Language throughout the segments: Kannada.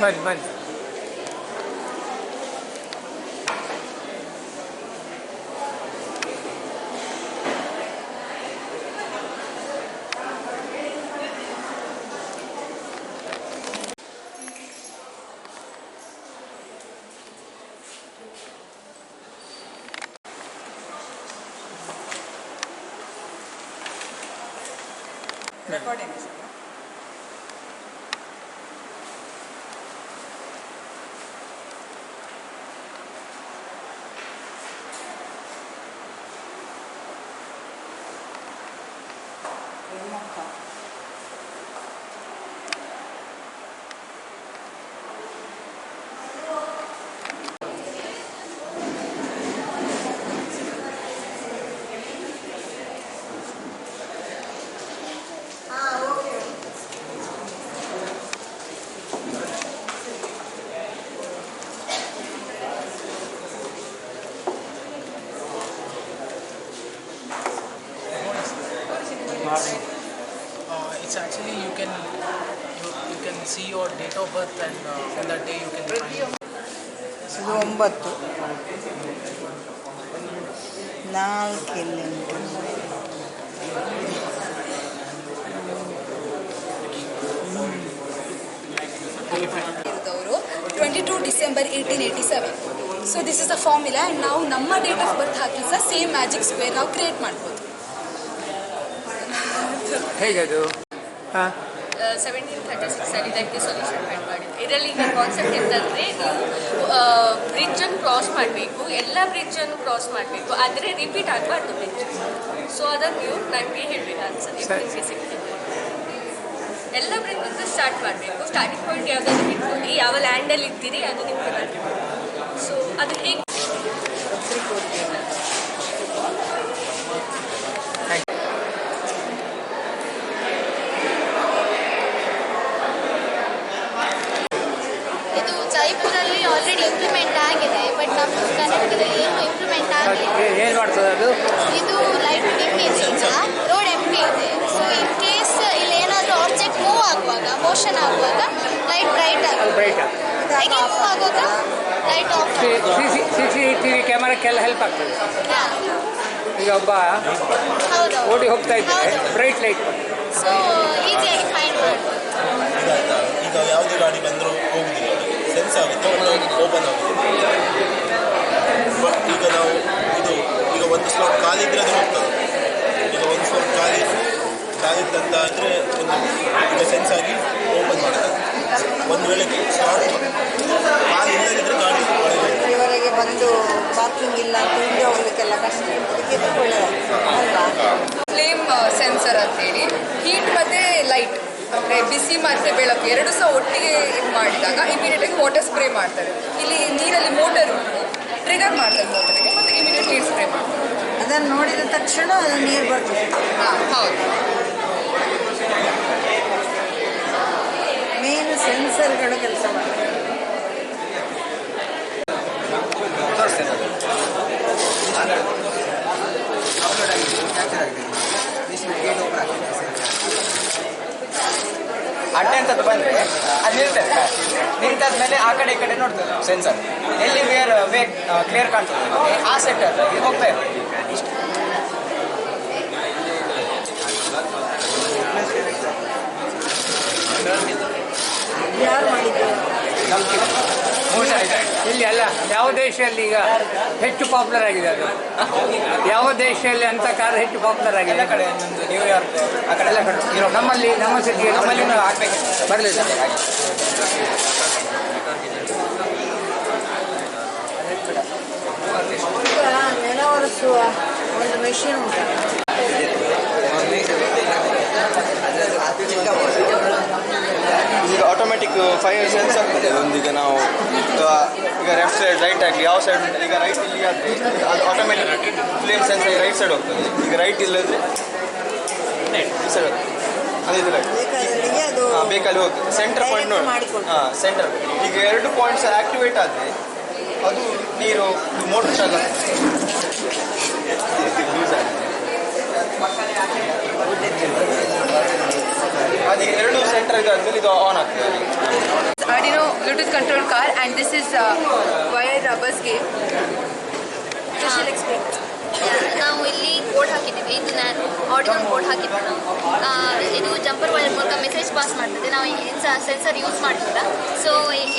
慢点，慢点。Recording. It's actually you can you, you can see your date of birth and uh, on that day you can find ಇದು ಒಂಬತ್ತು. ಇರೋದವರು twenty two December eighteen eighty seven so this is a formula and ನಾವು ನಮ್ಮ ಡೇಟ್ ಆಫ್ ಬರ್ತ್ ಹಾಕಿ ಸಹ ಸೇಮ್ ಮ್ಯಾಜಿಕ್ ಸ್ಕ್ವೇರ್ ನಾವು ಕ್ರಿಯೇಟ್ ಮಾಡ್ಬೋದು. ಹೇಗೆ ಅದು? ಹಾಂ ಸೆವೆಂಟೀನ್ ಥರ್ಟಿ ಸಿಕ್ಸಲ್ಲಿ ಇದಕ್ಕೆ ಸೊಲ್ಯೂಷನ್ ಫೈಂಡ್ ಮಾಡಿದ್ದು ಇದರಲ್ಲಿ ಈಗ ಕಾನ್ಸೆಪ್ಟ್ ಎಂತಂದರೆ ನೀವು ಬ್ರಿಡ್ಜನ್ನು ಕ್ರಾಸ್ ಮಾಡಬೇಕು ಎಲ್ಲ ಬ್ರಿಡ್ಜನ್ನು ಕ್ರಾಸ್ ಮಾಡಬೇಕು ಆದರೆ ರಿಪೀಟ್ ಆಗಬಾರ್ದು ಬ್ರಿಡ್ಜ್ ಸೊ ಅದನ್ನು ನೀವು ನನಗೆ ಹೇಳಬೇಕು ಆನ್ಸರ್ ಸರಿ. ಸಿಗ್ತದೆ ಎಲ್ಲ ಬ್ರಿಡ್ಜಿಂದ ಸ್ಟಾರ್ಟ್ ಮಾಡಬೇಕು. ಸ್ಟಾರ್ಟಿಂಗ್ ಪಾಯಿಂಟ್ ಯಾವುದಾದ್ರು ಇಟ್ಕೊಂಡು ಯಾವ ಲ್ಯಾಂಡಲ್ಲಿ ಇದ್ದೀರಿ ಅದು ನಿಮಗೆ ಸೊ ಅದು ಹೇಗೆ ಇದು ಜೈಪುರಲ್ಲಿ ಆಲ್ರೆಡಿ ಇಂಪ್ಲಿಮೆಂಟ್ ಆಗಿದೆ ಬಟ್ ನಮ್ಮ ಕರ್ನಾಟಕದಲ್ಲಿ ಏನು ಇಂಪ್ಲಿಮೆಂಟ್ ಆಗಿಲ್ಲ ಏನು ಮಾಡ್ತದೆ ಅದು ಇದು ಲೈಟ್ ಡಿಮ್ ಇದೆ ಈಗ ರೋಡ್ ಎಂಟಿ ಇದೆ ಸೊ ಇನ್ ಕೇಸ್ ಇಲ್ಲಿ ಏನಾದರೂ ಆಬ್ಜೆಕ್ಟ್ ಮೂವ್ ಆಗುವಾಗ ಮೋಷನ್ ಆಗುವಾಗ ಲೈಟ್ ಬ್ರೈಟ್ ಬ್ರೈಟ್ ಹೇಗೆ ಮೂವ್ ಆಗುವಾಗ light of C C C C T V ಕ್ಯಾಮರಕ್ಕೆಲ್ಲ help ಆಗ್ತದೆ. ಈಗ ಒಬ್ಬ ಓಡಿ ಹೋಗ್ತಾ ಇದ್ದಾರೆ ಬ್ರೈಟ್ ಲೈಟ್ ಸೊ ಈಸಿಯಾಗಿ ಫೈಂಡ್ ಮಾಡ್ಬೋದು. ಈಗ ಯಾವುದೇ ಗಾಡಿ ಬಂದರೂ ಹೋಗುದಿಲ್ಲ. ಸೆನ್ಸ್ ಆಗುತ್ತೆ? ಓಪನ್ ಆಗುತ್ತೆ? ಈಗ ನಾವು ಇದು ಈಗ ಒಂದು ಸ್ಲಾಟ್ ಖಾಲಿ ಇದ್ರೆ ಅದು ಹೋಗ್ತದೆ ಈಗ ಒಂದು ಸ್ಲೋಪ್ ಖಾಲಿ ಅಂತ ಅಂದರೆ ಒಂದು ಸೆನ್ಸ್ ಆಗಿ ಓಪನ್ ಮಾಡ್ತಾರೆ. ಒಂದು ವೇಳೆ ಸ್ಟಾರ್ಟ್ ಖಾಲಿ ಇಲ್ಲದಿದ್ದರೆ ಗಾಡಿ. ಇವರಿಗೆ ಬಂದು ಪಾರ್ಕಿಂಗ್ ಇಲ್ಲ ಅಂತ ಹಿಂದೆ ಹೋಗ್ಲಿಕ್ಕೆಲ್ಲ ಕಷ್ಟ. ಫ್ಲೇಮ್ ಸೆನ್ಸರ್ ಅಂತೇಳಿ ಹೀಟ್ ಮತ್ತು ಲೈಟ್ ಅಂದರೆ ಬಿಸಿ ಮತ್ತು ಬೆಳಕು. ಎರಡು ಸಹ ಒಟ್ಟಿಗೆ ಇದು ಮಾಡಿದಾಗ ಇಮಿಡಿಯೇಟಾಗಿ ವಾಟರ್ ಸ್ಪ್ರೇ ಮಾಡ್ತಾರೆ. ಇಲ್ಲಿ ನೀರಲ್ಲಿ ಮೋಟರ್ ಉಂಟು. ಟ್ರಿಗರ್ ಮಾಡ್ತಾರೆ ಮೋಟರಿಗೆ ಮತ್ತು ಇಮಿಡಿಯೇಟ್ ನೀರು ಸ್ಪ್ರೇ ಮಾಡ್ತಾರೆ. ಅದನ್ನು ನೋಡಿದ ತಕ್ಷಣ ನೀರು ಬರ್ತದೆ. ಹಾಂ ಹೌದು ಮೇನ್ ಸೆನ್ಸರ್ಗಳು ಕೆಲಸ ಮಾಡ್ತವೆ ಅಡ್ಡ ಅಂತದ್ದು ಬಂದರೆ, ಅದು ನಿಲ್ತದೆ ನಿಂತಾದ್ಮೇಲೆ ಆ ಕಡೆ ಈ ಕಡೆ ನೋಡ್ತದೆ ಸೆನ್ಸರ್ ಎಲ್ಲಿ ವೇರ್ ವೇ ಕ್ಲಿಯರ್ ಕಾಣ್ತದೆ ಆ ಸೆಕ್ಟರ್ ಹೋಗ್ತಾ ಇರ್ತದೆ ಇಷ್ಟು ಯಾರು ಮಾಡಿದ್ರು ಇಲ್ಲಿ ಅಲ್ಲ ಯಾವ ದೇಶದಲ್ಲಿ ಈಗ ಹೆಚ್ಚು ಪಾಪ್ಯುಲರ್ ಆಗಿದೆ ಅದು? ಯಾವ ದೇಶದಲ್ಲಿ ಅಂತ ಕಾರ್ ಹೆಚ್ಚು ಪಾಪ್ಯುಲರ್ ಆಗಿದೆ? ಕಡೆ ನ್ಯೂಯಾರ್ಕ್ ಆ ಕಡೆ ಎಲ್ಲ ಕಡೆ. ಯುರೋಪ್ ನಮ್ಮಲ್ಲಿ ನಮ್ಮ ಸಿಟಿ ನಮ್ಮಲ್ಲಿ ಆಗ್ಬೇಕು ಬರಲಿಲ್ಲ. ಈಗ ನೆಲ ಒರೆಸುವ ಒಂದು ಮೆಷಿನ್ ಉಂಟು. ಈಗ ಆಟೋಮೆಟಿಕ್ ಫೈರ್ ಸೆನ್ಸ್ ಆಗ್ತದೆ. ಒಂದೀಗ ನಾವು ಈಗ ಲೆಫ್ಟ್ ಸೈಡ್ ರೈಟ್ ಆಗಲಿ ಯಾವ ಸೈಡ್ ಉಂಟು? ಈಗ ರೈಟ್ ಇಲ್ಲಿ ಆದರೆ ಅದು ಆಟೋಮೆಟಿಕ್ ಫ್ಲೇಮ್ ಸೆನ್ಸ್ ಆಗಿ ರೈಟ್ ಸೈಡ್ ಹೋಗ್ತದೆ. ಈಗ ರೈಟ್ ಇಲ್ಲದ್ರೆ ಈ ಸೈಡ್ ಅದೇ ಇದು ರೈಟ್ ಬೇಕಲ್ಲಿ ಹೋಗ್ತದೆ. ಸೆಂಟರ್ ಪಾಯಿಂಟ್ ನೋಡಿ. ಹಾಂ ಸೆಂಟರ್ ಈಗ ಎರಡು ಪಾಯಿಂಟ್ಸ್ ಆಕ್ಟಿವೇಟ್ ಆದರೆ ಅದು ನೀರು ಮೋಟರ್ ಚಾಲ ಯೂಸ್ ಆಗುತ್ತೆ ಅದು ಎರಡು ಸೆಂಟರ್ ಇದಾದ್ಮೇಲೆ ಇದು ಆನ್ ಆಗ್ತದೆ Arduino Bluetooth controlled car and this is uh, wire rubbers game. So she'll explain. ನಾವು ಇಲ್ಲಿ ಕೋಡ್ ಹಾಕಿದ್ದೀವಿ. ಇದು ನಾನು ಆಡಿಯೋನ್ ಕೋಡ್ ಹಾಕಿದ್ವಿ ನಾವು ಆ, ಇದು ಜಂಪರ್ ವೈರ್ ಮೂಲಕ ಮೆಸೇಜ್ ಪಾಸ್ ಮಾಡ್ತದೆ. ನಾವು ಸೆನ್ಸರ್ ಯೂಸ್ ಮಾಡ್ತಿಲ್ಲ ಸೊ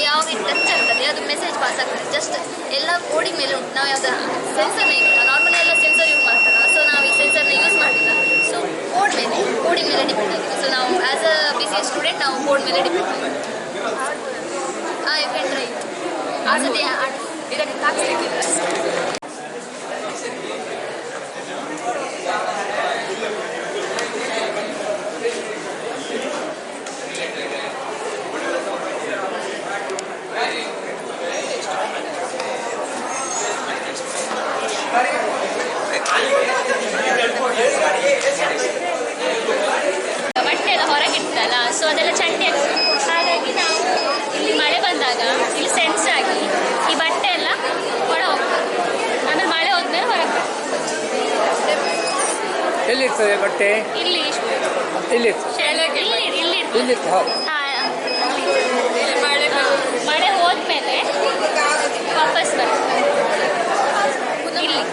ಯಾವ ಟಚ್ ಆಗ್ತದೆ ಅದು ಮೆಸೇಜ್ ಪಾಸ್ ಆಗ್ತದೆ. ಜಸ್ಟ್ ಎಲ್ಲ ಕೋಡಿಂಗ್ ಮೇಲೆ ಉಂಟು. ನಾವು ಯಾವ್ದು ಸೆನ್ಸರ್ ನಾರ್ಮಲಿ ಎಲ್ಲ ಸೆನ್ಸರ್ ಯೂಸ್ ಮಾಡ್ತಾರಲ್ಲ ಸೊ ನಾವು ಈ ಸೆನ್ಸರ್ನ ಯೂಸ್ ಮಾಡಿಲ್ಲ ಸೊ ಕೋಡ್ ಮೇಲೆ ಕೋಡಿಂಗ್ ಮೇಲೆ ಡಿಪೆಂಡ್ ಆಗಿದೆ ಸೊ ನಾವು as a B C S student ನಾವು ಕೋಡ್ ಮೇಲೆ ಡಿಪೆಂಡ್ ಆಗಿದ್ದೀವಿ ಹಾಂ ಯು ಕ್ಯಾನ್ ಟ್ರೈ ಆ ಸತಿ ಆಡ್- ಇದಕ್ಕೆ ತಾಕ್ಸ್ಲಿಕ್ಕಿಲ್ಲ ಬಟ್ಟೆ ಎಲ್ಲ ಹೊರಗಿಡ್ತಲ್ಲ ಸೊ ಅದೆಲ್ಲ ಚಂಡಿ ಆಗ್ತದೆ ಹಾಗಾಗಿ ನಾವು ಇಲ್ಲಿ ಮಳೆ ಬಂದಾಗ ಇಲ್ಲಿ ಸೆನ್ಸ್ ಆಗಿ ಈ ಬಟ್ಟೆ ಎಲ್ಲ ಹೊರ ಹೋಗ್ತದೆ ಆಮೇಲೆ ಮಳೆ ಹೋದ್ಮೇಲೆ ಹೊರಗೆ ಬರ್ತದೆ. ಎಲ್ಲಿರ್ತದೆ ಬಟ್ಟೆ? ಇಲ್ಲಿ ಇಲ್ಲಿ ಇಲ್ಲಿ. ಹೌದು. ಮಳೆ ಮಳೆ ಹೋದ್ಮೇಲೆ ವಾಪಸ್ ಬರ್ತದೆ ಇಲ್ಲಿ.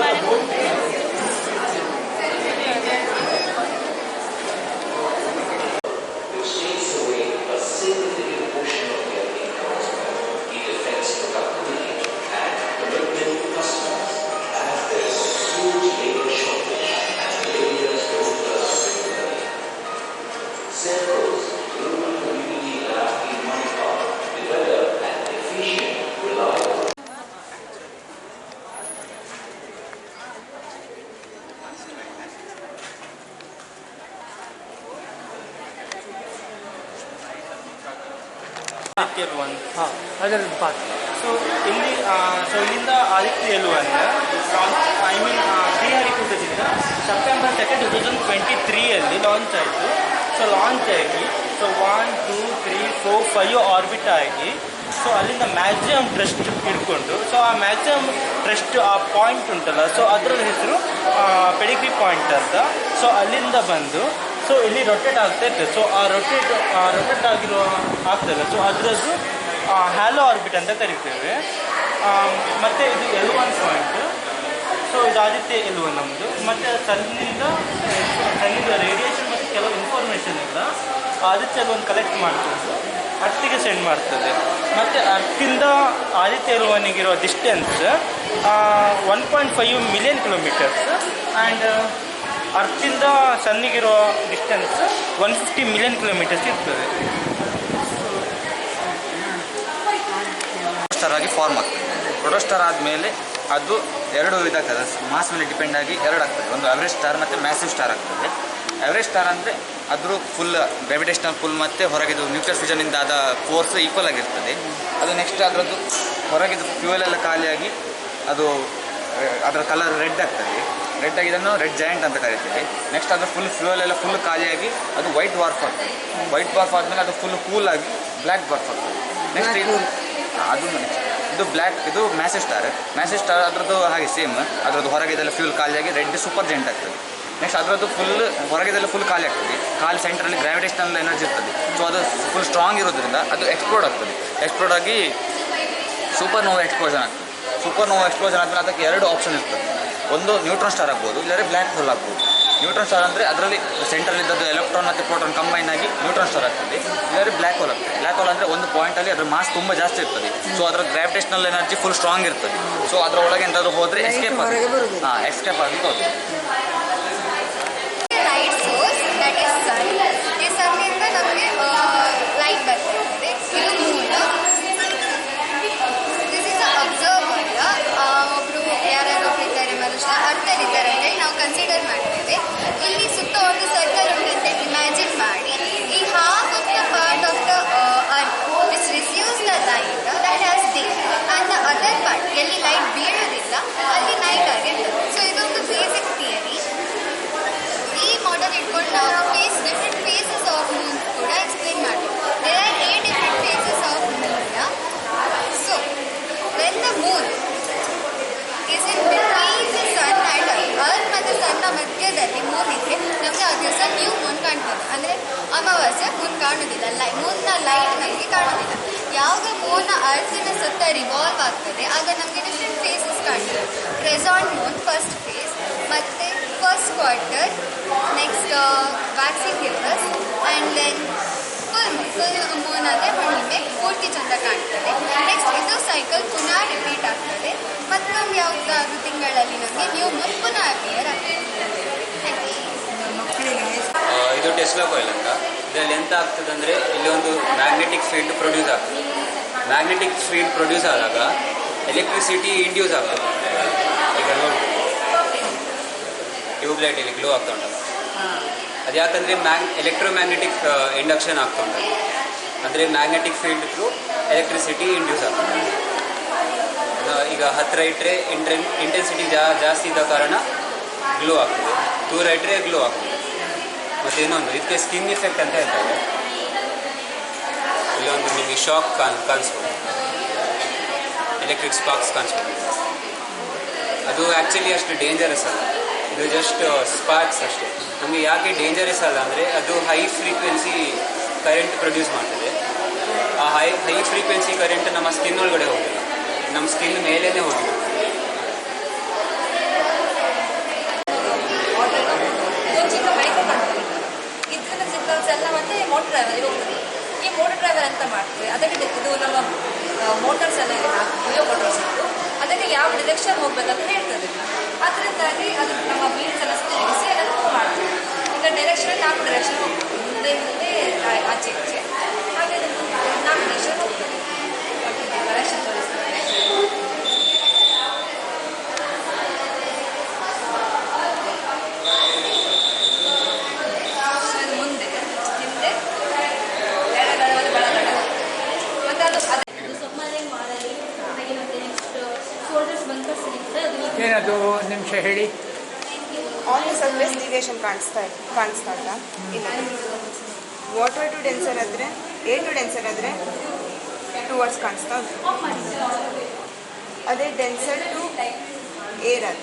ಮಳೆ ಆದಿತ್ಯ ಒನ್ ಹಾಂ ಅದರದ್ದು ಸೊ ಇಲ್ಲಿ ಸೊ ಇಲ್ಲಿಂದ Aditya L one I mean ಶ್ರೀಹರಿಕೂಟದಿಂದ September second two thousand twenty ತ್ರೀಯಲ್ಲಿ launch ಆಯಿತು. ಸೊ ಲಾಂಚ್ ಆಗಿ so one two three four five orbit ಆಗಿ ಸೊ ಅಲ್ಲಿಂದ ಮ್ಯಾಕ್ಸಿಮಮ್ ಟ್ರಸ್ಟ್ ಹಿಡ್ಕೊಂಡು ಸೊ ಆ ಮ್ಯಾಕ್ಸಿಮಮ್ ಟ್ರಸ್ಟ್ ಆ ಪಾಯಿಂಟ್ ಉಂಟಲ್ಲ ಸೊ ಅದರ ಹೆಸರು ಪೆಡಿಗ್ರಿ ಪಾಯಿಂಟ್ ಅಂತ. ಸೊ ಅಲ್ಲಿಂದ ಬಂದು ಸೊ ಇಲ್ಲಿ ರೊಟೇಟ್ ಆಗ್ತಾ ಇರ್ತದೆ ಸೊ ಆ ರೊಟೇಟ್ ರೊಟೇಟ್ ಆಗಿರೋ ಆಗ್ತದೆ ಸೊ ಅದರದ್ದು ಹ್ಯಾಲೋ ಆರ್ಬಿಟ್ ಅಂತ ಕರಿತೇವೆ. ಮತ್ತು ಇದು ಎಲ್ ಒನ್ ಪಾಯಿಂಟ್ ಸೊ ಇದು ಆದಿತ್ಯ ಎಲ್ ಒನ್ ನಮ್ಮದು ಮತ್ತು ಸನ್ನಿಂದ ಸನ್ನಿಂದ ರೇಡಿಯೇಷನ್ ಮತ್ತು ಕೆಲವು ಇನ್ಫಾರ್ಮೇಷನ್ ಎಲ್ಲ ಆದಿತ್ಯ ಎಲ್ ಒನ್ ಕಲೆಕ್ಟ್ ಮಾಡ್ತದೆ ಅರ್ಥಿಗೆ ಸೆಂಡ್ ಮಾಡ್ತದೆ. ಮತ್ತು ಅರ್ಥಿಂದ Aditya L ಒನ್ಗಿರೋ distance one point five million kilometres and ಅರ್ತಿಂದ ಸನ್ನಿಗಿರೋ distance one fifty million kilometres ಇರ್ತದೆ. ಸ್ಟಾರ್ ಆಗಿ ಫಾರ್ಮ್ ಆಗ್ತದೆ. ಪ್ರೊಟೋಸ್ಟಾರ್ ಆದಮೇಲೆ ಅದು ಎರಡು ವಿಧ ಆಗ್ತದೆ ಮಾಸ್ ಮೇಲೆ ಡಿಪೆಂಡ್ ಆಗಿ ಎರಡು ಆಗ್ತದೆ. ಒಂದು ಅವರೇಜ್ ಸ್ಟಾರ್ ಮತ್ತು ಮ್ಯಾಸಿವ್ ಸ್ಟಾರ್ ಆಗ್ತದೆ. ಅವರೇಜ್ ಸ್ಟಾರ್ ಅಂದರೆ ಅದ್ರ ಫುಲ್ ಗ್ರಾವಿಟೇಷನಲ್ ಫುಲ್ ಮತ್ತು ಹೊರಗಿದು ನ್ಯೂಕ್ಲಿಯರ್ ಫ್ಯೂಷನಿಂದ ಆದ ಫೋರ್ಸ್ ಈಕ್ವಲ್ ಆಗಿರ್ತದೆ. ಅದು ನೆಕ್ಸ್ಟ್ ಅದರದ್ದು ಹೊರಗಿದು ಫ್ಯೂಯಲ್ ಎಲ್ಲ ಖಾಲಿಯಾಗಿ ಅದು ಅದರ ಕಲರ್ ರೆಡ್ ಆಗ್ತದೆ. ರೆಡ್ ಇದನ್ನು ರೆಡ್ ಜಾಯಿಂಟ್ ಅಂತ ಕರಿತೀವಿ. ನೆಕ್ಸ್ಟ್ ಅದು ಫುಲ್ ಫ್ಯೂಯಲ್ ಎಲ್ಲ ಫುಲ್ ಖಾಲಿಯಾಗಿ ಅದು ವೈಟ್ ವಾರ್ಫ್ ಆಗ್ತದೆ. ವೈಟ್ ವಾರ್ಫ್ ಆದಮೇಲೆ ಅದು ಫುಲ್ ಕೂಲ್ ಆಗಿ ಬ್ಲ್ಯಾಕ್ ವಾರ್ಫ್ ಆಗ್ತದೆ. ನೆಕ್ಸ್ಟ್ ಇದು ಅದು ನೆಕ್ಸ್ಟ್ ಇದು ಬ್ಲ್ಯಾಕ್ ಇದು ಮ್ಯಾಸೇಜ್ ಸ್ಟಾರ್ ಮ್ಯಾಸೇಜ್ ಸ್ಟಾರ್ ಅದರದ್ದು ಹಾಗೆ ಸೇಮ್ ಅದರದ್ದು ಹೊರಗಿದೆಲ್ಲ ಫ್ಯೂಲ್ ಖಾಲಿಯಾಗಿ ರೆಡ್ ಸೂಪರ್ ಜೆಂಟ್ ಆಗ್ತದೆ. ನೆಕ್ಸ್ಟ್ ಅದರದ್ದು ಫುಲ್ ಹೊರಗಿದೆಲ್ಲ ಫುಲ್ ಖಾಲಿ ಆಗ್ತದೆ. ಖಾಲಿ ಸೆಂಟ್ರಲ್ಲಿ ಗ್ರಾವಿಟೇಷನಲ್ ಎನರ್ಜಿ ಇರ್ತದೆ. ಸೊ ಅದು ಫುಲ್ ಸ್ಟ್ರಾಂಗ್ ಇರೋದ್ರಿಂದ ಅದು ಎಕ್ಸ್ಪ್ಲೋಡ್ ಆಗ್ತದೆ. ಎಕ್ಸ್ಪ್ಲೋಡ್ ಆಗಿ ಸೂಪರ್ ನೋವಾ ಎಕ್ಸ್ಪ್ಲೋಷನ್ ಆಗ್ತದೆ. ಸೂಪರ್ ನೋವಾ ಎಕ್ಸ್ಪ್ಲೋಷನ್ ಆದಮೇಲೆ ಅದಕ್ಕೆ ಎರಡು ಆಪ್ಷನ್ ಇರ್ತದೆ. ಒಂದು ನ್ಯೂಟ್ರಾನ್ ಸ್ಟಾರ್ ಆಗ್ಬೋದು ಇಲ್ಲದ್ರೆ ಬ್ಲ್ಯಾಕ್ ಹೋಲ್ ಆಗ್ಬೋದು. ನ್ಯೂಟ್ರಾನ್ ಸ್ಟಾರ್ ಅಂದರೆ ಅದರಲ್ಲಿ ಸೆಂಟ್ರಲ್ಲಿದ್ದದ್ದು ಎಲೆಕ್ಟ್ರಾನ್ ಮತ್ತು ಪ್ರೋಟಾನ್ ಕಂಬೈನ್ ಆಗಿ ನ್ಯೂಟ್ರಾನ್ ಸ್ಟಾರ್ ಆಗ್ತದೆ. ಇಲ್ಲದ್ರೆ ಬ್ಲ್ಯಾಕ್ ಹೋಲ್ ಆಗ್ತದೆ. ಬ್ಲ್ಯಾಕ್ ಹೋಲ್ ಅಂದರೆ ಒಂದು ಪಾಯಿಂಟಲ್ಲಿ ಅದರ ಮಾಸ್ ತುಂಬ ಜಾಸ್ತಿ ಇರ್ತದೆ. ಸೊ ಅದರ ಗ್ರಾವಿಟೇಷನಲ್ ಎನರ್ಜಿ ಫುಲ್ ಸ್ಟ್ರಾಂಗ್ ಇರ್ತದೆ. ಸೊ ಅದರ ಒಳಗೆ ಎಂತಾದರೂ ಹೋದರೆ ಎಸ್ಕೇಪ್ ಆಗಿ ಹಾಂ ಎಸ್ಕೇಪ್ ಆಗಲಿಕ್ಕೆ ಹೋಗುತ್ತೆ. Light source that is sun ಈ ಸನ್ನಿಂದ ನಮಗೆ ಲೈಟ್ ಬರ್ತಿರ್ತದೆ ಇದು ಮೂನ್ ದಿಸ್ ಇಸ್ ಅಬ್ಸರ್ವರ್ ಒಬ್ಬರು ಯಾರ್ಯಾರು ಒಬ್ಬರಿದ್ದಾರೆ ಮನುಷ್ಯ ಅರ್ಥರಿದ್ದಾರೆ ಅಂತೇಳಿ ನಾವು ಕನ್ಸಿಡರ್ ಮಾಡ್ತೇವೆ ಇಲ್ಲಿ ಸುತ್ತ ಒಂದು ಸರ್ಕಲ್ ಉಂಟಂತೆ ಇಮ್ಯಾಜಿನ್ ಮಾಡಿ ಈ half of the part of the earth which receives the light that has day and the other part ಎಲ್ಲಿ ಲೈಟ್ ಬೀಳೋದಿಲ್ಲ ಅಲ್ಲಿ ನೈಟ್ ಆಗಿರ್ತದೆ ಸೊ ಇದೊಂದು ಬೇಸಿಕ್ ಥಿಯರಿ ಈ ಮಾಡೆಲ್ ಇಟ್ಕೊಂಡು ನಾವು ಫೇಸ್ ಡಿಫ್ರೆಂಟ್ ಫೇಸ್ ಅಮಾವಾಸ್ಯೆ ಮೂನ್ ಕಾಣುವುದಿಲ್ಲ ಲೈ ಮೂನ್ನ ಲೈಟ್ ನಮಗೆ ಕಾಣುವುದಿಲ್ಲ ಯಾವಾಗ ಮೂನ್ ಅರ್ತಿನ ಸುತ್ತ ರಿವಾಲ್ವ್ ಆಗ್ತದೆ, ಆಗ ನಮಗೆ ಡಿಫ್ರೆಂಟ್ ಫೇಸಸ್ ಕಾಣ್ತದೆ. ಕ್ರೆಸಾನ್ ಮೂನ್ ಫಸ್ಟ್ ಫೇಸ್ ಮತ್ತು first quarter next waxing gibbous and then full full moon ಅಂದರೆ ಹುಣ್ಣಿಮೆ ಪೂರ್ತಿ ಚಂದ ಕಾಣ್ತದೆ. ನೆಕ್ಸ್ಟ್ ಇದು ಸೈಕಲ್ ಪುನಃ ರಿಪೀಟ್ ಆಗ್ತದೆ. ಮತ್ತೊಂದು ಯಾವುದಾದ್ರು ತಿಂಗಳಲ್ಲಿ ನಮಗೆ ನ್ಯೂ ಮೂನ್ ಪುನಃ ಅಪಿಯರ್ ಆಗ್ತದೆ. you. ಇದು ಟೆಸ್ಲಾ ಕಾಯಿಲ್ ಅಂತ. ಇದರಲ್ಲಿ ಎಂತ ಆಗ್ತದೆ ಅಂದರೆ ಇಲ್ಲಿ ಒಂದು ಮ್ಯಾಗ್ನೆಟಿಕ್ ಫೀಲ್ಡ್ ಪ್ರೊಡ್ಯೂಸ್ ಆಗ್ತದೆ. ಮ್ಯಾಗ್ನೆಟಿಕ್ ಫೀಲ್ಡ್ ಪ್ರೊಡ್ಯೂಸ್ ಆದಾಗ ಎಲೆಕ್ಟ್ರಿಸಿಟಿ ಇಂಡ್ಯೂಸ್ ಆಗ್ತದೆ. ಈಗ ನೋಡಿ. ಟ್ಯೂಬ್ಲೈಟ್ ಇಲ್ಲಿ ಗ್ಲೋ ಆಗ್ತಾ ಉಂಟಲ್ಲ. ಅದು ಯಾಕಂದರೆ ಮ್ಯಾಗ್ ಎಲೆಕ್ಟ್ರೋಮ್ಯಾಗ್ನೆಟಿಕ್ ಇಂಡಕ್ಷನ್ ಆಗ್ತಾ ಉಂಟು. ಅಂದರೆ magnetic field through electricity induce ಆಗ್ತದೆ. ಈಗ ಹತ್ತಿರ ಇಟ್ಟರೆ ಇಂಟೆನ್ ಇಂಟೆನ್ಸಿಟಿ ಜಾಸ್ತಿ ಇದ್ದ ಕಾರಣ ಗ್ಲೋ ಆಗ್ತದೆ ದೂರ ಇಟ್ಟರೆ ಗ್ಲೋ ಆಗ್ತದೆ ಮತ್ತು ಇನ್ನೊಂದು, ಇದಕ್ಕೆ ಸ್ಕಿನ್ ಇಫೆಕ್ಟ್ ಅಂತ ಹೇಳ್ತಾರೆ. ಇಲ್ಲೊಂದು ನಿಮಗೆ ಶಾಕ್ ಕಾನ್ ಕಾಣಿಸ್ಬೋದು. ಎಲೆಕ್ಟ್ರಿಕ್ ಸ್ಪಾರ್ಕ್ಸ್ ಕಾಣಿಸ್ಬೋದು. ಅದು ಆ್ಯಕ್ಚುಲಿ ಅಷ್ಟು ಡೇಂಜರಸ್ ಅಲ್ಲ. ಇದು ಜಸ್ಟ್ ಸ್ಪಾರ್ಕ್ಸ್ ಅಷ್ಟೇ. ನಮಗೆ ಯಾಕೆ ಡೇಂಜರಸ್ ಅಲ್ಲ ಅಂದರೆ ಅದು ಹೈ ಫ್ರೀಕ್ವೆನ್ಸಿ ಕರೆಂಟ್ ಪ್ರೊಡ್ಯೂಸ್ ಮಾಡ್ತದೆ. ಆ ಹೈ ಹೈ ಫ್ರೀಕ್ವೆನ್ಸಿ ಕರೆಂಟ್ ನಮ್ಮ ಸ್ಕಿನ್ ಒಳಗಡೆ ಹೋಗಿಲ್ಲ. ನಮ್ಮ ಸ್ಕಿನ್ ಮೇಲೇ ಹೋಗಿಲ್ಲ. ಮೋಟರ್ ಡ್ರೈವರಿಗೆ ಹೋಗ್ತದೆ ಈ ಮೋಟರ್ ಡ್ರೈವರ್ ಅಂತ ಮಾಡ್ತೀವಿ ಅದಕ್ಕೆ ಇದು ನಮ್ಮ ಮೋಟರ್ಸ್ ಎಲ್ಲ ಇದೆ ಮೋಟರ್ಸ್ ಇತ್ತು ಅದಕ್ಕೆ ಯಾವ ಡಿರೆಕ್ಷನ್ ಹೋಗ್ಬೇಕಂತ ಹೇಳ್ತದೆ ಅದರಿಂದಾಗಿ ಅದು ನಮ್ಮ ವೀಲ್ಸ್ ಎಲ್ಲ ತಿರುಗಿಸಿ ಅದನ್ನು ಮೂವ್ ಮಾಡ್ತದೆ ಈಗ ಡೈರೆಕ್ಷನ್ ನಾಲ್ಕು ಡೈರೆಕ್ಷನ್ ಹೋಗ್ತದೆ ಮುಂದೆ ಮುಂದೆ ಆ- ಆಚೆ ಈಚೆ ಹಾಗೆ ಅದು ಮುಂದೆ ನಾಲ್ಕು ಡೈರೆಕ್ಷನ್ ಹೋಗ್ತದೆ ಡೈರೆಕ್ಷನ್ ತೋರಿಸ್ತದೆ ಅದು ಮುಂದೆ ಹಿಂದೆ ಎಡಗಡೆ ಬಲಗಡೆ ಮತ್ತೆ ಅದು ಅದೇ ಸಬ್ಮರೈನ್ ಮಾಡಲಿ ಹಾಗೆ ಮತ್ತೆ ನೆಕ್ಸ್ಟ್ ಶೋಲ್ಡರ್ಸ್ ಬಂಕರ್ಸ್ ಸಿಗುತ್ತೆ ಅದು ಒಂದು ನಿಮಿಷ ಹೇಳಿ. ಆನ್ ಸರ್ಫೇಸ್ ಡಿವಿಯೇಷನ್ ಕಾಣಿಸ್ತಾ ಕಾಣಿಸ್ತಾ ಇಲ್ಲ. ಇಲ್ಲ. ವಾಟರ್ ಟು ಡೆನ್ಸರ್ ಆದರೆ ಏರ್ ಟು ಡೆನ್ಸರ್ ಆದರೆ ಟು ವರ್ಡ್ಸ್ ಕಾಣಿಸ್ತಾ ಅದೇ ಡೆನ್ಸರ್ ಟು ಏರ್ ಅದು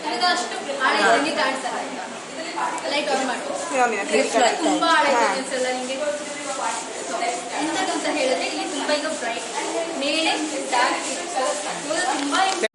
ಅಂತ ಹೇಳಿದ್ರೆ ಇಲ್ಲಿ ತುಂಬಾ ಈಗ ಬ್ರೈಟ್ ಮೇಲೆ ಡಾರ್ಕ್